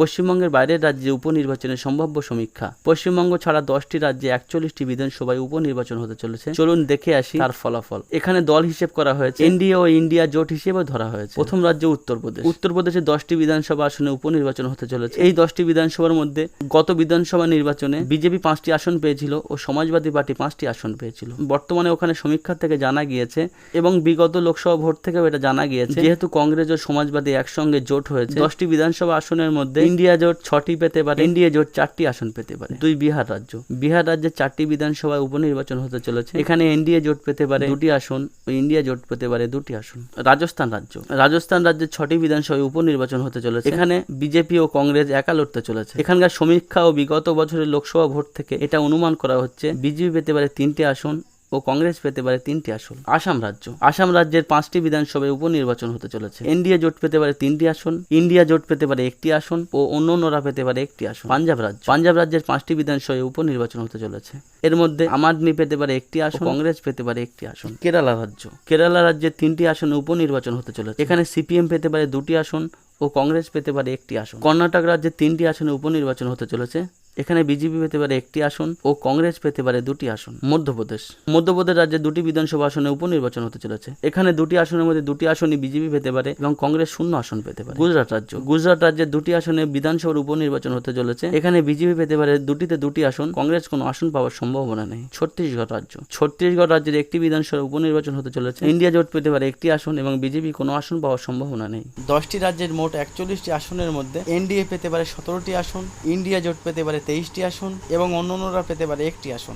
পশ্চিমবঙ্গের বাইরের রাজ্যে উপনির্বাচনের সম্ভাব্য সমীক্ষা। পশ্চিমবঙ্গ ছাড়া দশটি রাজ্যে একচল্লিশটি বিধানসভায় উপনির্বাচন হতে চলেছে। চলুন দেখে আসি তার ফলাফল। এখানে দল হিসেব করা হয়েছে। এনডিএ ও ইন্ডিয়া জোট হিসেবে ধরা হয়েছে। প্রথম রাজ্য উত্তরপ্রদেশ। উত্তরপ্রদেশে দশটি বিধানসভা আসনে উপনির্বাচন হতে চলেছে। এই দশটি বিধানসভার মধ্যে গত বিধানসভা নির্বাচনে বিজেপি পাঁচটি আসন পেয়েছিল ও সমাজবাদী পার্টি পাঁচটি আসন পেয়েছিল। বর্তমানে ওখানে সমীক্ষা থেকে জানা গিয়েছে এবং বিগত লোকসভা ভোট থেকেও এটা জানা গিয়েছে। যেহেতু কংগ্রেস ও সমাজবাদী একসঙ্গে জোট হয়েছে, দশটি বিধানসভা আসনের মধ্যে ইন্ডিয়া জোট ছটি পেতে পারে। ইন্ডিয়া জোট চারটি আসন পেতে পারে। দুই বিহার রাজ্য। বিহার রাজ্যে চারটি বিধানসভায় উপনির্বাচন হতে চলেছে। এখানে এনডিএ জোট পেতে পারে। দুটি আসন ও ইন্ডিয়া জোট পেতে পারে দুটি আসন। রাজস্থান রাজ্য। রাজস্থান রাজ্যে ছটি বিধানসভায় উপনির্বাচন হতে চলেছে। এখানে বিজেপি ও কংগ্রেস একা লড়তে চলেছে। এখানকার সমীক্ষা ও বিগত বছরের লোকসভা ভোট থেকে এটা অনুমান করা হচ্ছে বিজেপি পেতে পারে তিনটি আসন ও কংগ্রেস পেতে পারে তিনটি আসন। আসাম রাজ্য। আসাম রাজ্যের পাঁচটি বিধানসভায় উপনির্বাচন হতে চলেছে। এনডিএ জোট পেতে পারে তিনটি আসন ইন্ডিয়া জোট পেতে পারে একটি আসন ও অন্য অন্যরা পেতে পারে একটি আসন। পাঞ্জাব রাজ্য। পাঞ্জাব রাজ্যের পাঁচটি বিধানসভায় উপনির্বাচন হতে চলেছে। এর মধ্যে আম আদমি পেতে পারে একটি আসন কংগ্রেস পেতে পারে একটি আসন। কেরালা রাজ্য। কেরালা রাজ্যের তিনটি আসনে উপনির্বাচন হতে চলেছে। এখানে সিপিএম পেতে পারে দুটি আসন ও কংগ্রেস পেতে পারে একটি আসন। কর্ণাটক রাজ্যে তিনটি আসনে উপনির্বাচন হতে চলেছে। এখানে বিজেপি পেতে পারে একটি আসন ও কংগ্রেস পেতে পারে দুটি আসন। মধ্যপ্রদেশ। মধ্যপ্রদেশ রাজ্যে দুটি বিধানসভা আসনে উপনির্বাচন হতে চলেছে। এখানে দুটি আসনের মধ্যে দুটি আসনই বিজেপি পেতে পারে এবং কংগ্রেস শূন্য আসন পেতে পারে। গুজরাট রাজ্য। গুজরাট রাজ্যে দুটি আসনে বিধানসভার উপনির্বাচন হতে চলেছে। এখানে বিজেপি পেতে পারে দুটিতে দুটি আসন। কংগ্রেস কোনো আসন পাওয়ার সম্ভাবনা নেই। ছত্তিশগড় রাজ্য। ছত্তিশগড় রাজ্যের একটি বিধানসভার উপনির্বাচন হতে চলেছে। ইন্ডিয়া জোট পেতে পারে একটি আসন এবং বিজেপি কোনো আসন পাওয়ার সম্ভাবনা নেই। দশটি রাজ্যের মোট একচল্লিশটি আসনের মধ্যে এনডিএ পেতে পারে সতেরোটি আসন। ইন্ডিয়া জোট পেতে পারে তেইশটি আসন এবং অন্য অন্যরা পেতে পারে একটি আসন।